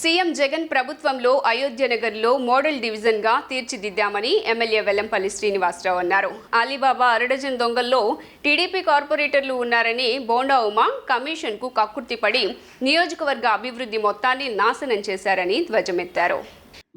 CM Jagan ప్రభుత్వంలో అయోధ్య నగర్లో model డివిజన్గా తీర్చిదిద్దామని ఎమ్మెల్యే వెల్లంపల్లి శ్రీనివాసరావు అన్నారు. అలీబాబా అరడజన్ దొంగల్లో టీడీపీ కార్పొరేటర్లు ఉన్నారని బోండా ఉమా కమిషన్కు కక్కుర్తిపడి నియోజకవర్గ అభివృద్ధి మొత్తాన్ని నాశనం చేశారని ధ్వజమెత్తారు.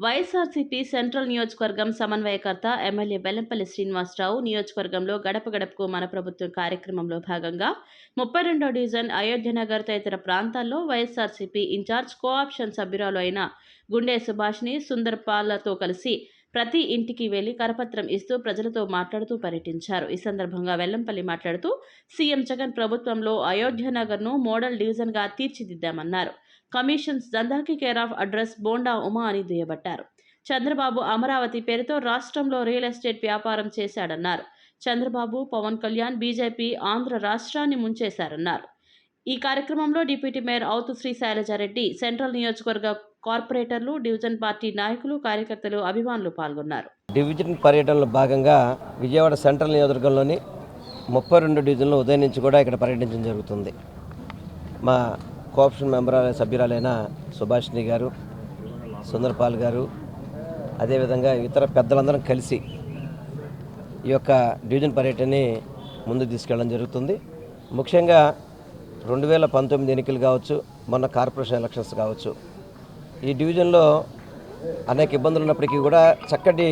వైఎస్ఆర్సీపీ సెంట్రల్ నియోజకవర్గం సమన్వయకర్త ఎమ్మెల్యే వెల్లంపల్లి శ్రీనివాసరావు నియోజకవర్గంలో గడప గడపకు మన ప్రభుత్వం కార్యక్రమంలో భాగంగా ముప్పై రెండో డివిజన్ అయోధ్యనగర్ తదితర ప్రాంతాల్లో వైఎస్ఆర్సీపీ ఇన్ఛార్జ్ కోఆప్షన్ సభ్యురాలు అయిన గుండె సుభాష్ని సుందర్పాల్లతో కలిసి ప్రతి ఇంటికి వెళ్ళి కరపత్రం ఇస్తూ ప్రజలతో మాట్లాడుతూ పర్యటించారు. ఈ సందర్భంగా వెల్లంపల్లి మాట్లాడుతూ సీఎం జగన్ ప్రభుత్వంలో అయోధ్యనగర్ను మోడల్ డివిజన్గా తీర్చిదిద్దామన్నారు. Commissions దందాకి care of address Bonda Uma అని దుయ్యబట్టారు. చంద్రబాబు అమరావతి పేరుతో రాష్ట్రంలో రియల్ ఎస్టేట్ వ్యాపారం చేశాడన్నారు. చంద్రబాబు పవన్ కళ్యాణ్ బీజేపీ ఆంధ్ర రాష్ట్రాన్ని ముంచేశారన్నారు. ఈ కార్యక్రమంలో డిప్యూటీ మేయర్ అవుతు శ్రీ శైలజారెడ్డి సెంట్రల్ నియోజకవర్గ కార్పొరేటర్లు డివిజన్ పార్టీ నాయకులు కార్యకర్తలు అభిమానులు పాల్గొన్నారు. డివిజన్ పర్యటనలో భాగంగా విజయవాడ సెంట్రల్ నియోజకవర్గంలోని ముప్పై రెండు డివిజన్లు ఉదయం నుంచి కూడా ఇక్కడ పర్యటించడం జరుగుతుంది. మా కోఆప్షన్ మెంబర్ సభ్యురాలైన సుభాషిణి గారు సుందర్పాల్ గారు అదేవిధంగా ఇతర పెద్దలందరం కలిసి ఈ యొక్క డివిజన్ పర్యటనని ముందుకు తీసుకెళ్ళడం జరుగుతుంది. ముఖ్యంగా రెండు వేల పంతొమ్మిది ఎన్నికలు కావచ్చు మొన్న కార్పొరేషన్ ఎలక్షన్స్ కావచ్చు. ఈ డివిజన్లో అనేక ఇబ్బందులు ఉన్నప్పటికీ కూడా చక్కటి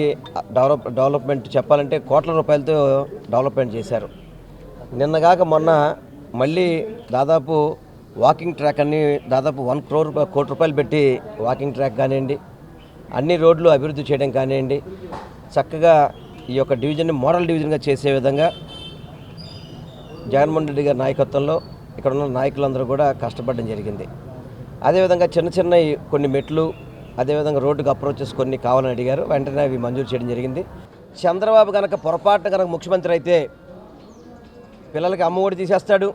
డెవలప్ డెవలప్మెంట్ చెప్పాలంటే కోట్ల రూపాయలతో డెవలప్మెంట్ చేశారు. నిన్నగాక మొన్న మళ్ళీ దాదాపు వాకింగ్ ట్రాక్ అన్ని దాదాపు వన్ క్రోర్ రూపాయ- కోటి రూపాయలు పెట్టి వాకింగ్ ట్రాక్ కానివ్వండి అన్ని రోడ్లు అభివృద్ధి చేయడం కానివ్వండి చక్కగా ఈ యొక్క డివిజన్ని మోడల్ డివిజన్గా చేసే విధంగా జగన్మోహన్ రెడ్డి గారి నాయకత్వంలో ఇక్కడ ఉన్న నాయకులందరూ కూడా కష్టపడడం జరిగింది. అదేవిధంగా చిన్న చిన్న కొన్ని మెట్లు అదేవిధంగా రోడ్డుకు అప్రోచెస్ కొన్ని కావాలని అడిగారు. వెంటనే అవి మంజూరు చేయడం జరిగింది. చంద్రబాబు కనుక పొరపాటున కనుక ముఖ్యమంత్రి అయితే పిల్లలకి అమ్మఒడి తీసేస్తాడు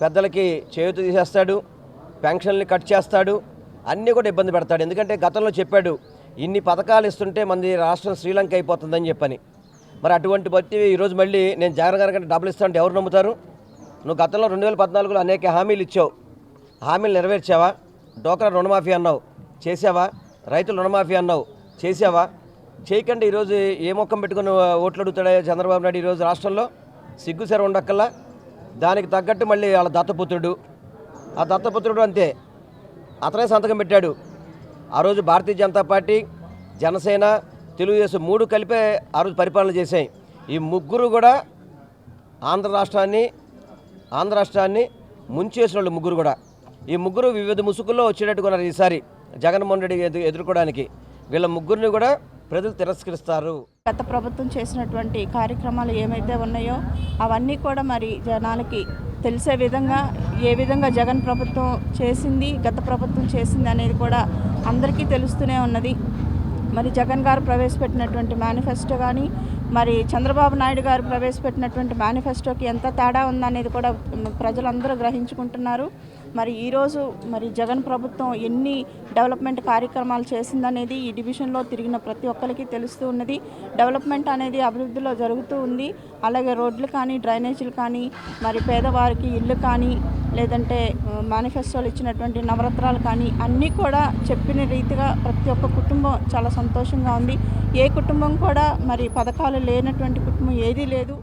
పెద్దలకి చేయూత తీసేస్తాడు పెన్షన్లు కట్ చేస్తాడు అన్నీ కూడా ఇబ్బంది పెడతాడు. ఎందుకంటే గతంలో చెప్పాడు ఇన్ని పథకాలు ఇస్తుంటే మంది రాష్ట్రం శ్రీలంక అయిపోతుందని చెప్పని. మరి అటువంటి బట్టి ఈరోజు మళ్ళీ నేను జగన్ గారి కంటే డబ్బులు ఇస్తానంటే ఎవరు నమ్ముతారు? నువ్వు గతంలో రెండు వేల పద్నాలుగులో అనేక హామీలు ఇచ్చావు. హామీలు నెరవేర్చావా? డోక్రా రుణమాఫీ అన్నావు. చేసావా రైతుల రుణమాఫీ అన్నావు. చేసావా చేయకండి ఈరోజు ఏ మొక్కం పెట్టుకుని ఓట్లు అడుగుతాడా చంద్రబాబు నాయుడు ఈరోజు రాష్ట్రంలో? సిగ్గుసెర ఉండక్కల్లా దానికి తగ్గట్టు మళ్ళీ వాళ్ళ దత్తపుత్రుడు. ఆ దత్తపుత్రుడు అంతే. అతనే సంతకం పెట్టాడు. ఆ రోజు భారతీయ జనతా పార్టీ జనసేన తెలుగుదేశం మూడు కలిపే ఆ రోజు పరిపాలన చేశాయి. ఈ ముగ్గురు కూడా ఆంధ్ర రాష్ట్రాన్ని ఆంధ్ర రాష్ట్రాన్ని ముంచేసిన వాళ్ళు ముగ్గురు కూడా. ఈ ముగ్గురు వివిధ ముసుగుల్లో వచ్చేటట్టుకున్నారు ఈసారి జగన్మోహన్ రెడ్డి ఎదు ఎదుర్కోవడానికి. వీళ్ళ ముగ్గురిని కూడా ప్రజలు తిరస్కరిస్తారు. గత ప్రభుత్వం చేసినటువంటి కార్యక్రమాలు ఏమైతే ఉన్నాయో అవన్నీ కూడా మరి జనాలకి తెలిసే విధంగా ఏ విధంగా జగన్ ప్రభుత్వం చేసింది గత ప్రభుత్వం చేసింది అనేది కూడా అందరికీ తెలుస్తూనే ఉన్నది. మరి జగన్ గారు ప్రవేశపెట్టినటువంటి మేనిఫెస్టో కానీ మరి చంద్రబాబు నాయుడు గారు ప్రవేశపెట్టినటువంటి మేనిఫెస్టోకి ఎంత తేడా ఉందనేది కూడా ప్రజలందరూ గ్రహించుకుంటున్నారు. మరి ఈరోజు మరి జగన్ ప్రభుత్వం ఎన్ని డెవలప్మెంట్ కార్యక్రమాలు చేసిందనేది ఈ డివిజన్లో తిరిగిన ప్రతి ఒక్కరికి తెలుస్తూ ఉన్నది. డెవలప్మెంట్ అనేది అభివృద్ధిలో జరుగుతూ ఉంది. అలాగే రోడ్లు కానీ డ్రైనేజీలు కానీ మరి పేదవారికి ఇల్లు కానీ లేదంటే మేనిఫెస్టోలు ఇచ్చినటువంటి నవరత్నాలు కానీ అన్నీ కూడా చెప్పిన రీతిగా ప్రతి ఒక్క కుటుంబం చాలా సంతోషంగా ఉంది. ఏ కుటుంబం కూడా మరి పథకాలు లేనటువంటి కుటుంబం ఏదీ లేదు.